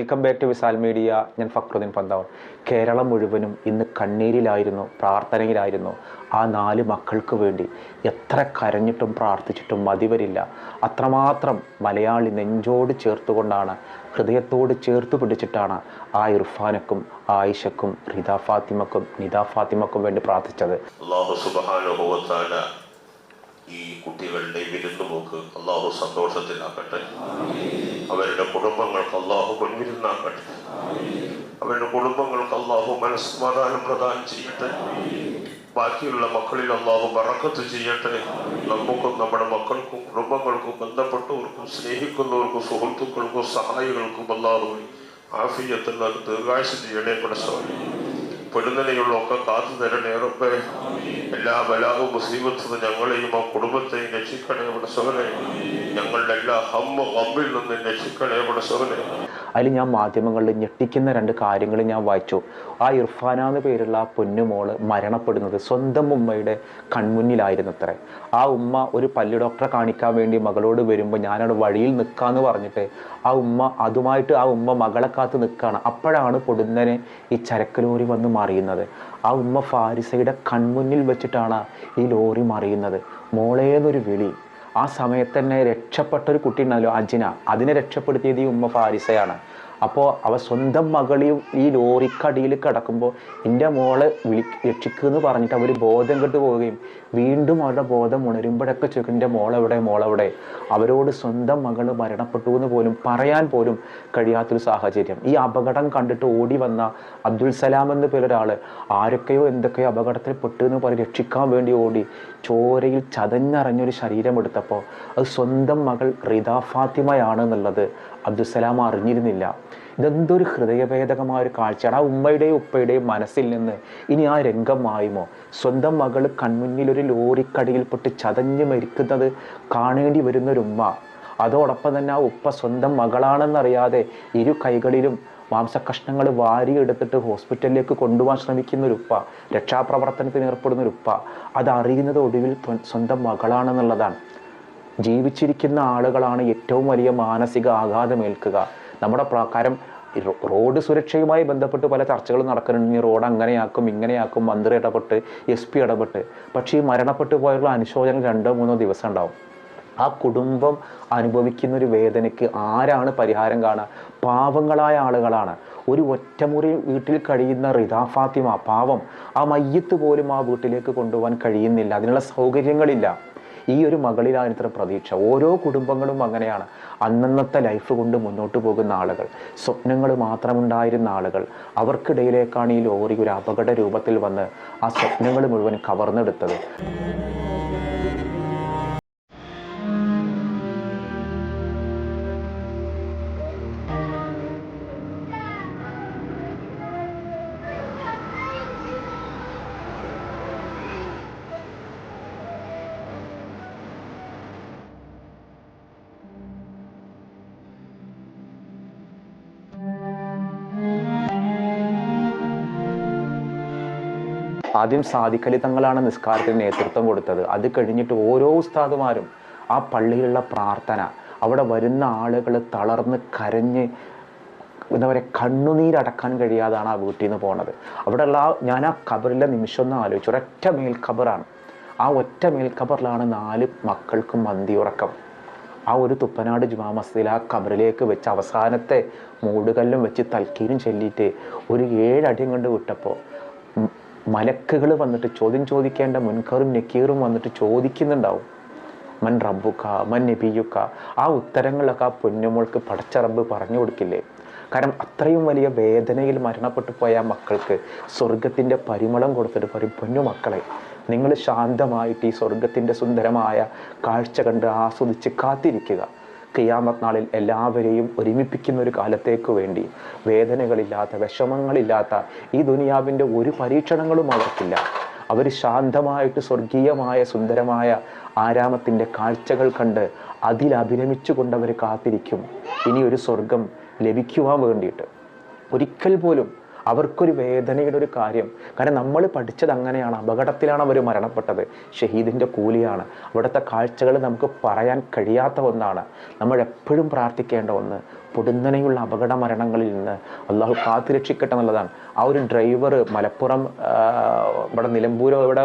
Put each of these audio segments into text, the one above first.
welcome back to Visal media. ഞാൻ ഫക്രുദ്ദീൻ പന്താവ് കേരളം മുഴുവനും ഇന്ന് കണ്ണീരിലായിരുന്നു പ്രാർത്ഥനയിലായിരുന്നു. ആ നാല് മക്കൾക്ക് വേണ്ടി എത്ര കരഞ്ഞിട്ടും പ്രാർത്ഥിച്ചിട്ടും മതിവരില്ല അത്രമാത്രം മലയാളി നെഞ്ചോട് ചേർത്തുകൊണ്ടാണ് ഹൃദയത്തോട് ചേർത്ത് പിടിച്ചിട്ടാണ് ആ ഇർഫാനക്കും ആയിഷക്കും റിദ ഫാത്തിമക്കും നിദ ഫാത്തിമക്കും വേണ്ടി പ്രാർത്ഥിച്ചത്. ഈ കുട്ടികളുടെ വിരുന്നുപോക്ക് അള്ളാഹു സന്തോഷത്തിലാക്കട്ടെ അവരുടെ കുടുംബങ്ങൾക്ക് അള്ളാഹു പൊൻവിരുന്നാക്കട്ടെ അവരുടെ കുടുംബങ്ങൾക്ക് അള്ളാഹു മനസ്സമാധാനം പ്രദാനം ചെയ്യട്ടെ. ബാക്കിയുള്ള മക്കളിൽ അള്ളാഹു പറക്കത്ത് ചെയ്യട്ടെ. നമുക്കും നമ്മുടെ മക്കൾക്കും കുടുംബങ്ങൾക്കും ബന്ധപ്പെട്ടവർക്കും സ്നേഹിക്കുന്നവർക്കും സുഹൃത്തുക്കൾക്കും സഹായികൾക്കും അള്ളാഹു ആഫിയത്തിൽ ദീർഘായുസ് ചെയ്യണേ പടസ്വാമി പെടുന്നതിനുള്ള ഒക്കെ കാത്തു തരണേ റബ്ബേ എല്ലാ ബലാവും മുസീബത്തും ഞങ്ങളെയും ആ കുടുംബത്തെയും രക്ഷിക്കണേ സുഖനെ ഞങ്ങളുടെ എല്ലാ ഹമ്മ ഹമ്മിൽ നിന്ന് രക്ഷിക്കണേ സുഖനെ അതിൽ ഞാൻ മാധ്യമങ്ങളിൽ ഞെട്ടിക്കുന്ന രണ്ട് കാര്യങ്ങൾ ഞാൻ വായിച്ചു. ആ ഇർഫാന എന്ന് പേരുള്ള ആ പൊന്നുമോൾ മരണപ്പെടുന്നത് സ്വന്തം ഉമ്മയുടെ കൺമുന്നിലായിരുന്നു അത്രേ ആ ഉമ്മ ഒരു പല്ലു ഡോക്ടറെ കാണിക്കാൻ വേണ്ടി മകളോട് വരുമ്പോൾ ഞാനവിടെ വഴിയിൽ നിൽക്കാന്ന് പറഞ്ഞിട്ട് ആ ഉമ്മ അതുമായിട്ട് ആ ഉമ്മ മകളെ കാത്ത് നിൽക്കുകയാണ് അപ്പോഴാണ് പൊടുന്നനെ ഈ ചരക്കലൂരി വന്ന് മറിയുന്നത്. ആ ഉമ്മ ഫാരിസയുടെ കൺമുന്നിൽ വെച്ചിട്ടാണ് ഈ ലോറി മറിയുന്നത്. മോളേന്നൊരു വിളി. ആ സമയത്ത് തന്നെ രക്ഷപ്പെട്ട ഒരു കുട്ടി ഉണ്ടല്ലോ അജിന. അതിനെ രക്ഷപ്പെടുത്തിയത് ഈ ഉമ്മ ഫാരിസയാണ്. അപ്പോൾ അവ സ്വന്തം മകളെയും ഈ ലോറിക്കടിയിൽ കിടക്കുമ്പോൾ എന്റെ മോളെ വിളി രക്ഷിക്കുമെന്ന് പറഞ്ഞിട്ട് അവർ ബോധം കെട്ട് പോവുകയും വീണ്ടും അവരുടെ ബോധം ഉണരുമ്പോഴൊക്കെ ചോദിക്കും എന്റെ മോളെവിടെ മോളെവിടെ? അവരോട് സ്വന്തം മകൾ മരണപ്പെട്ടു എന്ന് പോലും പറയാൻ പോലും കഴിയാത്തൊരു സാഹചര്യം. ഈ അപകടം കണ്ടിട്ട് ഓടി വന്ന അബ്ദുൽ സലാം എന്ന് പേരൊരാൾ ആരൊക്കെയോ എന്തൊക്കെയോ അപകടത്തിൽ പെട്ടു എന്ന് പറഞ്ഞ് രക്ഷിക്കാൻ വേണ്ടി ഓടി ചോരയിൽ ചതഞ്ഞറിഞ്ഞൊരു ശരീരം എടുത്തപ്പോൾ അത് സ്വന്തം മകൾ റിദ ഫാത്തിമയാണ് എന്നുള്ളത് അബ്ദുസലാം അറിഞ്ഞിരുന്നില്ല. ഇതെന്തൊരു ഹൃദയഭേദകമായ ഒരു കാഴ്ചയാണ്. ആ ഉമ്മയുടെയും ഉപ്പയുടെയും മനസ്സിൽ നിന്ന് ഇനി ആ രംഗം മായുമോ സ്വന്തം മകൾ കൺമുന്നിൽ ഒരു ലോറിക്കടിയിൽപ്പെട്ട് ചതഞ്ഞ് മരിക്കുന്നത് കാണേണ്ടി വരുന്നൊരു ഉമ്മ. അതോടൊപ്പം തന്നെ ആ ഉപ്പ സ്വന്തം മകളാണെന്നറിയാതെ ഇരു കൈകളിലും മാംസകഷ്ണങ്ങൾ വാരിയെടുത്തിട്ട് ഹോസ്പിറ്റലിലേക്ക് കൊണ്ടുപോകാൻ ശ്രമിക്കുന്ന ഒരു ഉപ്പ രക്ഷാപ്രവർത്തനത്തിന് ഏർപ്പെടുന്ന ഒരു ഉപ്പ അതറിയുന്നത് ഒടുവിൽ സ്വന്തം മകളാണെന്നുള്ളതാണ്. ജീവിച്ചിരിക്കുന്ന ആളുകളാണ് ഏറ്റവും വലിയ മാനസിക ആഘാതമേൽക്കുക. നമ്മുടെ പ്രകാരം റോഡ് സുരക്ഷയുമായി ബന്ധപ്പെട്ട് പല ചർച്ചകളും നടക്കുന്നുണ്ട്. ഈ റോഡ് അങ്ങനെയാക്കും ഇങ്ങനെയാക്കും മന്ത്രി ഇടപെട്ട് എസ് പി ഇടപെട്ട്. പക്ഷേ ഈ മരണപ്പെട്ടു പോയുള്ള അനുശോചനം രണ്ടോ മൂന്നോ ദിവസം ഉണ്ടാവും. ആ കുടുംബം അനുഭവിക്കുന്ന ഒരു വേദനയ്ക്ക് ആരാണ് പരിഹാരം കാണുക? പാവങ്ങളായ ആളുകളാണ്. ഒരു ഒറ്റമുറി വീട്ടിൽ കഴിയുന്ന റിദാ ഫാത്തിമ പാവം. ആ മയ്യത്ത് പോലും ആ വീട്ടിലേക്ക് കൊണ്ടുപോകാൻ കഴിയുന്നില്ല. അതിനുള്ള സൗകര്യങ്ങളില്ല. ഈ ഒരു മകളിലാണ് ഇത്ര പ്രതീക്ഷ. ഓരോ കുടുംബങ്ങളും അങ്ങനെയാണ്. അന്നന്നത്തെ ലൈഫ് കൊണ്ട് മുന്നോട്ട് പോകുന്ന ആളുകൾ സ്വപ്നങ്ങൾ മാത്രമുണ്ടായിരുന്ന ആളുകൾ അവർക്കിടയിലേക്കാണ് ഈ ലോറി ഒരു അപകട രൂപത്തിൽ വന്ന് ആ സ്വപ്നങ്ങൾ മുഴുവൻ കവർന്നെടുത്തത്. ആദ്യം സാദിഖലി തങ്ങളാണ് നിസ്കാരത്തിന് നേതൃത്വം കൊടുത്തത്. അത് കഴിഞ്ഞിട്ട് ഓരോ ഉസ്താദുമാരും ആ പള്ളിയിലുള്ള പ്രാർത്ഥന അവിടെ വരുന്ന ആളുകൾ തളർന്ന് കരഞ്ഞ് എന്താ പറയുക കണ്ണുനീരടക്കാൻ കഴിയാതാണ് ആ വീട്ടിൽ നിന്ന് പോണത്. അവിടെയുള്ള ആ ഞാൻ ആ ഖബറിലെ നിമിഷം ഒന്ന് ആലോചിച്ചു. ഒരൊറ്റ മേൽ ഖബറാണ് ആ ഒറ്റ മേൽ ഖബറിലാണ് നാല് മക്കൾക്കും മന്തി ഉറക്കം. ആ ഒരു തുപ്പനാട് ജുമാ മസ്ജിദിൽ ആ കബറിലേക്ക് വെച്ച് അവസാനത്തെ മൂടുകല്ലും വെച്ച് തൽക്കീരും ചൊല്ലിയിട്ട് ഒരു ഏഴടിയും കൊണ്ട് വിട്ടപ്പോൾ മലക്കുകൾ വന്നിട്ട് ചോദ്യം ചോദിക്കേണ്ട മുൻകറും നക്കീറും വന്നിട്ട് ചോദിക്കുന്നുണ്ടാവും. മൻ റബ്ബുക്ക മൻ നബിയുക്ക ആ ഉത്തരങ്ങളൊക്കെ ആ പൊന്നുമോൾക്ക് പടച്ച റബ്ബ് പറഞ്ഞു കൊടുക്കില്ലേ? കാരണം അത്രയും വലിയ വേദനയിൽ മരണപ്പെട്ടു പോയ ആ മക്കൾക്ക് സ്വർഗത്തിന്റെ പരിമളം കൊടുത്തിട്ട് പറയും പൊന്നു മക്കളെ നിങ്ങൾ ശാന്തമായിട്ട് ഈ സ്വർഗത്തിന്റെ സുന്ദരമായ കാഴ്ച കണ്ട് ആസ്വദിച്ച് കാത്തിരിക്കുക. ഖിയാമത്ത് നാളിൽ എല്ലാവരെയും ഒരുമിപ്പിക്കുന്ന ഒരു കാലത്തേക്ക് വേണ്ടി വേദനകളില്ലാത്ത വിഷമങ്ങളില്ലാത്ത ഈ ദുനിയാവിന്റെ ഒരു പരീക്ഷണങ്ങളും അവർക്കില്ല. അവർ ശാന്തമായിട്ട് സ്വർഗീയമായ സുന്ദരമായ ആരാമത്തിന്റെ കാഴ്ചകൾ കണ്ട് അതിൽ അഭിരമിച്ചു കൊണ്ടവർ കാത്തിരിക്കും. ഇനി ഒരു സ്വർഗം ലഭിക്കുവാൻ വേണ്ടിയിട്ട്. ഒരിക്കൽ പോലും അവർക്കൊരു വേദനയുടെ ഒരു കാര്യം. കാരണം നമ്മൾ പഠിച്ചത് അങ്ങനെയാണ്. അപകടത്തിലാണ് അവർ മരണപ്പെട്ടത്. ഷഹീദിന്റെ കൂലിയാണ്. അവിടുത്തെ കാഴ്ചകൾ നമുക്ക് പറയാൻ കഴിയാത്ത ഒന്നാണ്. നമ്മൾ എപ്പോഴും പ്രാർത്ഥിക്കേണ്ട ഒന്ന് പൊടുന്നനെയുള്ള അപകട മരണങ്ങളിൽ നിന്ന് അള്ളാഹു കാത്തുരക്ഷിക്കട്ടെ എന്നുള്ളതാണ്. ആ ഒരു ഡ്രൈവർ മലപ്പുറം ഇവിടെ നിലമ്പൂരോ ഇവിടെ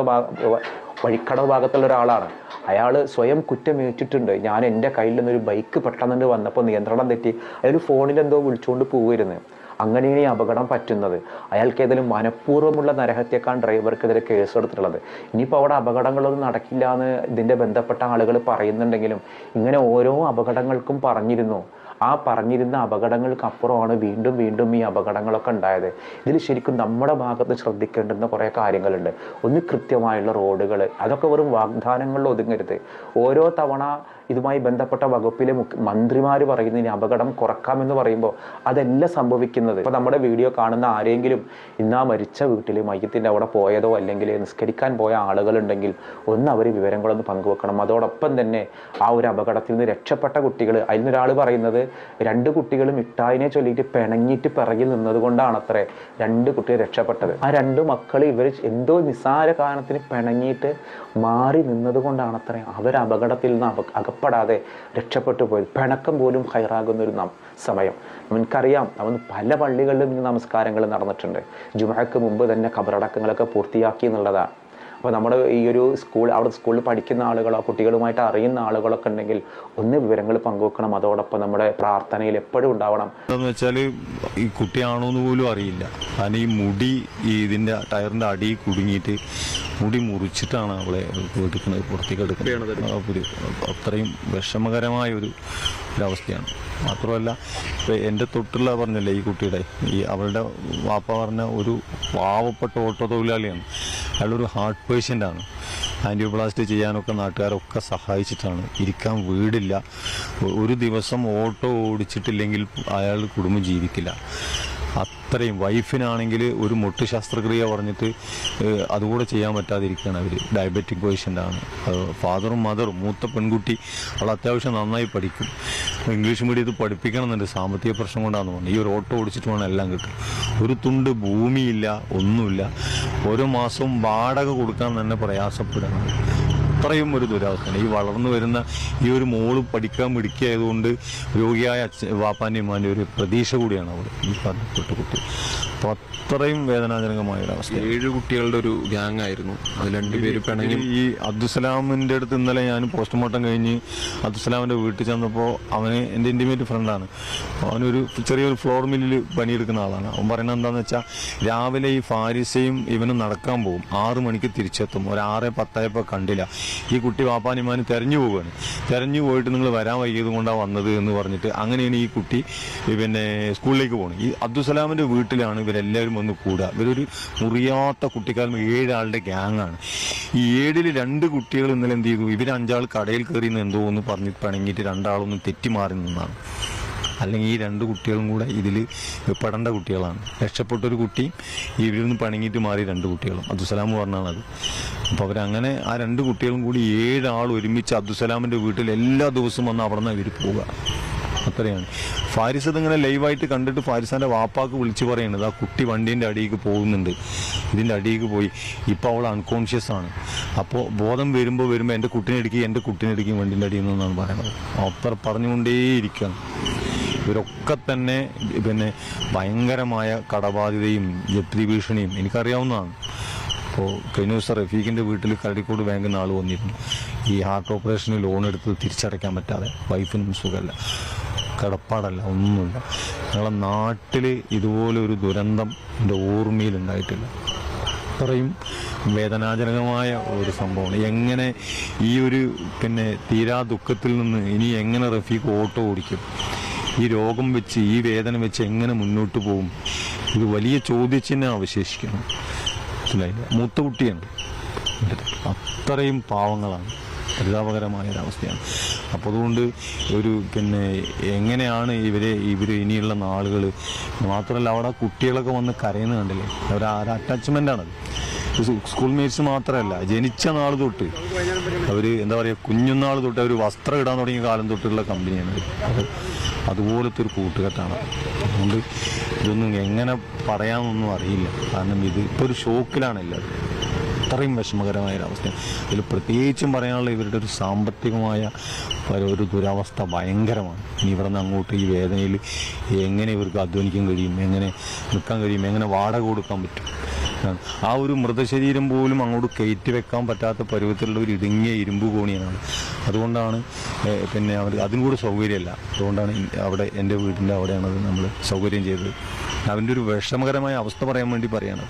വഴിക്കടവ് ഭാഗത്തുള്ള ഒരാളാണ്. അയാൾ സ്വയം കുറ്റമേറ്റിട്ടുണ്ട് ഞാൻ എന്റെ കയ്യിൽ നിന്നൊരു ബൈക്ക് പെട്ടെന്ന് വന്നപ്പോൾ നിയന്ത്രണം തെറ്റി. അയാൾ ഫോണിൽ എന്തോ വിളിച്ചുകൊണ്ട് പോവുമായിരുന്നു അങ്ങനെയാണ് ഈ അപകടം പറ്റുന്നത്. അയാൾക്ക് ഏതെങ്കിലും മനഃപൂർവമുള്ള നരഹത്യക്കാണ് ഡ്രൈവർക്കെതിരെ കേസെടുത്തിട്ടുള്ളത്. ഇനിയിപ്പോൾ അവിടെ അപകടങ്ങളൊന്നും നടക്കില്ല എന്ന് ഇതിന്റെ ബന്ധപ്പെട്ട ആളുകൾ പറയുന്നുണ്ടെങ്കിലും ഇങ്ങനെ ഓരോ അപകടങ്ങൾക്കും പറഞ്ഞിരുന്നു. ആ പറഞ്ഞിരുന്ന അപകടങ്ങൾക്കപ്പുറമാണ് വീണ്ടും വീണ്ടും ഈ അപകടങ്ങളൊക്കെ ഉണ്ടായത്. ഇതിൽ ശരിക്കും നമ്മുടെ ഭാഗത്ത് ശ്രദ്ധിക്കേണ്ടുന്ന കുറേ കാര്യങ്ങളുണ്ട്. ഒന്ന് കൃത്യമായുള്ള റോഡുകൾ അതൊക്കെ വെറും വാഗ്ദാനങ്ങളിൽ ഒതുങ്ങരുത്. ഓരോ തവണ ഇതുമായി ബന്ധപ്പെട്ട വകുപ്പിലെ മന്ത്രിമാർ പറയുന്ന ഇനി അപകടം കുറക്കാമെന്ന് പറയുമ്പോൾ അതല്ല സംഭവിക്കുന്നത്. ഇപ്പോൾ നമ്മുടെ വീഡിയോ കാണുന്ന ആരെങ്കിലും ഇന്നാ മരിച്ച വീട്ടിൽ മയ്യത്തിന്റെ അവിടെ പോയതോ അല്ലെങ്കിൽ നിസ്കരിക്കാൻ പോയ ആളുകളുണ്ടെങ്കിൽ ഒന്ന് അവർ വിവരങ്ങളൊന്ന് പങ്കുവെക്കണം. അതോടൊപ്പം തന്നെ ആ ഒരു അപകടത്തിൽ നിന്ന് രക്ഷപ്പെട്ട കുട്ടികൾ അതിൽ നിന്നൊരാൾ പറയുന്നത് രണ്ട് കുട്ടികളും മിഠായിനെ ചൊല്ലിയിട്ട് പിണങ്ങിയിട്ട് പിറകിൽ നിന്നത് കൊണ്ടാണ് അത്രേ രണ്ട് കുട്ടികൾ രക്ഷപ്പെട്ടത്. ആ രണ്ട് മക്കൾ ഇവർ എന്തോ നിസ്സാര കാരണത്തിന് പിണങ്ങിയിട്ട് മാറി നിന്നത് കൊണ്ടാണ് അത്രേ അവർ അപകടത്തിൽ നിന്ന് അപ അകപ്പെടാതെ രക്ഷപ്പെട്ടു പോയത്. പിണക്കം പോലും ഹൈറാകുന്ന ഒരു സമയം. നമുക്കറിയാം അവൻ പല പള്ളികളിലും ഇന്ന് നമസ്കാരങ്ങൾ നടന്നിട്ടുണ്ട്. ജുമയ്ക്ക് മുമ്പ് തന്നെ ഖബറടക്കങ്ങളൊക്കെ പൂർത്തിയാക്കി എന്നുള്ളതാണ്. അപ്പോൾ നമ്മുടെ ഈ ഒരു സ്കൂൾ അവിടെ സ്കൂളിൽ പഠിക്കുന്ന ആളുകളോ കുട്ടികളുമായിട്ട് അറിയുന്ന ആളുകളൊക്കെ ഉണ്ടെങ്കിൽ ഒന്ന് വിവരങ്ങൾ പങ്കുവെക്കണം. അതോടൊപ്പം നമ്മുടെ പ്രാർത്ഥനയിൽ എപ്പോഴും ഉണ്ടാവണം. എന്താണെന്ന് വെച്ചാൽ ഈ കുട്ടിയാണോ എന്ന് പോലും അറിയില്ല. കാരണം ഈ മുടി ഈ ഇതിന്റെ ടയറിന്റെ അടിയിൽ കുടുങ്ങിയിട്ട് മുടി മുറിച്ചിട്ടാണ് അവളെ എടുക്കുന്നത് പുറത്തേക്ക് എടുക്കുന്നത്. ഒരു അത്രയും വിഷമകരമായ ഒരു ഒരവസ്ഥയാണ്. മാത്രമല്ല ഇപ്പം എന്റെ തൊട്ടുള്ള പറഞ്ഞല്ലേ ഈ കുട്ടിയുടെ ഈ അവളുടെ വാപ്പ പറഞ്ഞ ഒരു പാവപ്പെട്ട ഓട്ടോ തൊഴിലാളിയാണ് അയാളൊരു ഹാർട്ട് പേഷ്യന്റാണ് ആണ് ആന്റിയോപ്ലാസ്റ്റ് ചെയ്യാനൊക്കെ നാട്ടുകാരൊക്കെ സഹായിച്ചിട്ടാണ്. ഇരിക്കാൻ വീടില്ല. ഒരു ദിവസം ഓട്ടോ ഓടിച്ചിട്ടില്ലെങ്കിൽ അയാൾ കുടുംബം ജീവിക്കില്ല. അത്രയും വൈഫിനാണെങ്കിൽ ഒരു മുട്ട് ശസ്ത്രക്രിയ പറഞ്ഞിട്ട് അതുകൂടെ ചെയ്യാൻ പറ്റാതിരിക്കുകയാണ് അവർ ഡയബറ്റിക് പേഷ്യന്റാണ്. ഫാദറും മദറും മൂത്ത പെൺകുട്ടി അവൾ അത്യാവശ്യം നന്നായി പഠിക്കും. ഇംഗ്ലീഷ് മീഡിയത്തിൽ പഠിപ്പിക്കണം എന്നുണ്ട് സാമ്പത്തിക പ്രശ്നം കൊണ്ടാന്ന് പറഞ്ഞു. ഈ ഒരു ഓട്ടോ ഓടിച്ചിട്ട് വേണം എല്ലാം കിട്ടും. ഒരു തുണ്ട് ഭൂമിയില്ല ഒന്നുമില്ല. ഓരോ മാസവും വാടക കൊടുക്കാൻ തന്നെ പ്രയാസപ്പെടുകയാണ് അത്രയും ഒരു ദുരവസ്ഥയാണ്. ഈ വളർന്നു വരുന്ന ഈ ഒരു മോൾ പഠിക്കാൻ മിടുക്കിയായതുകൊണ്ട് രോഗിയായ അച്ഛൻ വാപ്പാന്റെ ഒരു പ്രതീക്ഷ കൂടിയാണ് അവൾ ഈ പറഞ്ഞപ്പെട്ട കുട്ടി. അപ്പോൾ അത്രയും വേദനാജനകമായ ഒരു അവസ്ഥ ഏഴ് കുട്ടികളുടെ ഒരു ഗ്യാങ് ആയിരുന്നു. അത് രണ്ടുപേര് പിണങ്ങി. ഈ അബ്ദുസലാമിന്റെ അടുത്ത് ഇന്നലെ ഞാൻ പോസ്റ്റ്മോർട്ടം കഴിഞ്ഞ് അബ്ദുസലാമിന്റെ വീട്ടിൽ ചെന്നപ്പോൾ അവന് എന്റെ ഇന്റിമേറ്റ് ഫ്രണ്ടാണ് അവനൊരു ചെറിയൊരു ഫ്ലോർ മില്ലിൽ പണിയെടുക്കുന്ന ആളാണ്. അവൻ പറയുന്നത് എന്താണെന്ന് വെച്ചാൽ രാവിലെ ഈ ഫാരിസയും ഇവനും നടക്കാൻ പോകും. ആറു മണിക്ക് തിരിച്ചെത്തും. ഒരു ആറ് പത്തായപ്പോൾ കണ്ടില്ല. ഈ കുട്ടി വാപ്പാനിമാന് തെരഞ്ഞു പോവുകയാണ്. തെരഞ്ഞു പോയിട്ട് നിങ്ങൾ വരാൻ വൈകിയത് കൊണ്ടാണ് വന്നത് എന്ന് പറഞ്ഞിട്ട് അങ്ങനെയാണ് ഈ കുട്ടി പിന്നെ സ്കൂളിലേക്ക് പോകുന്നത് ഈ അബ്ദുസലാമിന്റെ വീട്ടിലാണ് ഇവരെല്ലാവരും ഒന്ന് കൂടുക. ഇവരൊരു മുറിയാത്ത കുട്ടിക്കാലം ഏഴാളുടെ ഗ്യാങ്ങാണ് ഈ ഏഴിൽ രണ്ട് കുട്ടികൾ ഇന്നലെ എന്ത് ചെയ്തു? ഇവർ അഞ്ചാൾ കടയിൽ കയറി നിന്ന് എന്തോ ഒന്ന് പറഞ്ഞ് പിണങ്ങിയിട്ട് രണ്ടാളൊന്നും തെറ്റിമാറി നിന്നാണ്. അല്ലെങ്കിൽ ഈ രണ്ട് കുട്ടികളും കൂടെ ഇതിൽ പെടേണ്ട കുട്ടികളാണ്. രക്ഷപ്പെട്ടൊരു കുട്ടി ഇവരിൽ നിന്ന് പണങ്ങിയിട്ട് മാറി രണ്ട് കുട്ടികളും. അബ്ദുസലാം പറഞ്ഞാണത് അപ്പോൾ അവരങ്ങനെ ആ രണ്ട് കുട്ടികളും കൂടി ഏഴാൾ ഒരുമിച്ച് അബ്ദുസലാമിന്റെ വീട്ടിൽ എല്ലാ ദിവസവും വന്ന് അവിടെ നിന്ന് ഇവർ പോവുക. അത്രയാണ്. ഫാരിസ് ഇതിങ്ങനെ ലൈവായിട്ട് കണ്ടിട്ട് ഫാരിസാന്റെ വാപ്പാക്ക് വിളിച്ചു പറയുന്നത് ആ കുട്ടി വണ്ടീന്റെ അടിയിലേക്ക് പോകുന്നുണ്ട്. ഇതിന്റെ അടിയിലേക്ക് പോയി. ഇപ്പോൾ അവൾ അൺകോൺഷ്യസ് ആണ്. അപ്പോൾ ബോധം വരുമ്പോൾ വരുമ്പോൾ എന്റെ കുട്ടിനെ എടുക്കുക എന്റെ കുട്ടിനെ എടുക്കുകയും വണ്ടീന്റെ അടിയിൽ നിന്നാണ് പറയുന്നത്. അപ്പർ പറഞ്ഞുകൊണ്ടേയിരിക്കുകയാണ്. ഇവരൊക്കെ തന്നെ പിന്നെ ഭയങ്കരമായ കടബാധ്യതയും ജപ്തി ഭീഷണിയും എനിക്കറിയാവുന്നതാണ്. അപ്പോൾ കഴിഞ്ഞ ദിവസം റഫീഖിന്റെ വീട്ടിൽ കരടിക്കോട് ബാങ്കിൽ നിന്ന് ആൾ വന്നിരുന്നു. ഈ ഹാർട്ട് ഓപ്പറേഷന് ലോൺ എടുത്ത് തിരിച്ചടയ്ക്കാൻ പറ്റാതെ. വൈഫിനും സുഖമല്ല. കടപ്പാടല്ല ഒന്നുമില്ല. ഞങ്ങളെ നാട്ടിൽ ഇതുപോലെ ഒരു ദുരന്തം എന്റെ ഓർമ്മയിലുണ്ടായിട്ടില്ല. അത്രയും വേദനാജനകമായ ഒരു സംഭവമാണ്. എങ്ങനെ ഈ ഒരു പിന്നെ തീരാ ദുഃഖത്തിൽ നിന്ന് ഇനി എങ്ങനെ റഫീഖ് ഓട്ടോ ഓടിക്കും? ഈ രോഗം വെച്ച് ഈ വേദന വെച്ച് എങ്ങനെ മുന്നോട്ട് പോകും? ഇത് വലിയ ചോദ്യചിഹ്നം അവശേഷിക്കണം മനസ്സിലായില്ല? മൂത്ത കുട്ടിയാണ് അത്രയും പാവങ്ങളാണ്. പരിതാപകരമായ ഒരവസ്ഥയാണ്. അപ്പോൾ അതുകൊണ്ട് ഒരു പിന്നെ എങ്ങനെയാണ് ഇവരെ ഇവർ ഇനിയുള്ള നാളുകൾ മാത്രമല്ല അവിടെ കുട്ടികളൊക്കെ വന്ന് കരയുന്നത് കണ്ടില്ലേ? അവർ ആ ഒരു അറ്റാച്ച്മെന്റ് ആണത് സ്കൂൾ മേറ്റ്സ് മാത്രമല്ല ജനിച്ച നാൾ തൊട്ട് അവർ എന്താ പറയുക കുഞ്ഞുനാൾ തൊട്ട് അവർ വസ്ത്രം ഇടാൻ തുടങ്ങിയ കാലം തൊട്ടുള്ള കമ്പനിയാണ് അത് അതുപോലത്തെ ഒരു കൂട്ടുകെട്ടാണ്. അതുകൊണ്ട് ഇതൊന്നും എങ്ങനെ പറയാമെന്നൊന്നും അറിയില്ല. കാരണം ഇത് ഇപ്പോൾ ഒരു ഷോക്കിലാണ് എല്ലാവരും. അത്രയും വിഷമകരമായ ഒരു അവസ്ഥ ഇതിൽ പ്രത്യേകിച്ചും പറയാനുള്ള ഇവരുടെ ഒരു സാമ്പത്തികമായ ഒരു- ദുരവസ്ഥ ഭയങ്കരമാണ്. ഇനി ഇവിടെ നിന്ന് അങ്ങോട്ട് ഈ വേദനയിൽ എങ്ങനെ ഇവർക്ക് അധ്വാനിക്കാൻ കഴിയും? എങ്ങനെ നിൽക്കാൻ കഴിയും? എങ്ങനെ വാടക കൊടുക്കാൻ പറ്റും? ആ ഒരു മൃതശരീരം പോലും അങ്ങോട്ട് കയറ്റി വെക്കാൻ പറ്റാത്ത പരുവത്തിലുള്ള ഒരു ഇടുങ്ങിയ ഇരുമ്പ് കോണിയാണ്. അതുകൊണ്ടാണ് പിന്നെ അവർ അതിനും കൂടെ സൗകര്യമല്ല. അതുകൊണ്ടാണ് അവിടെ എന്റെ വീടിന്റെ അവിടെയാണ് നമ്മൾ സൗകര്യം ചെയ്തത്. അവന്റെ ഒരു വിഷമകരമായ അവസ്ഥ പറയാൻ വേണ്ടി പറയാണ്.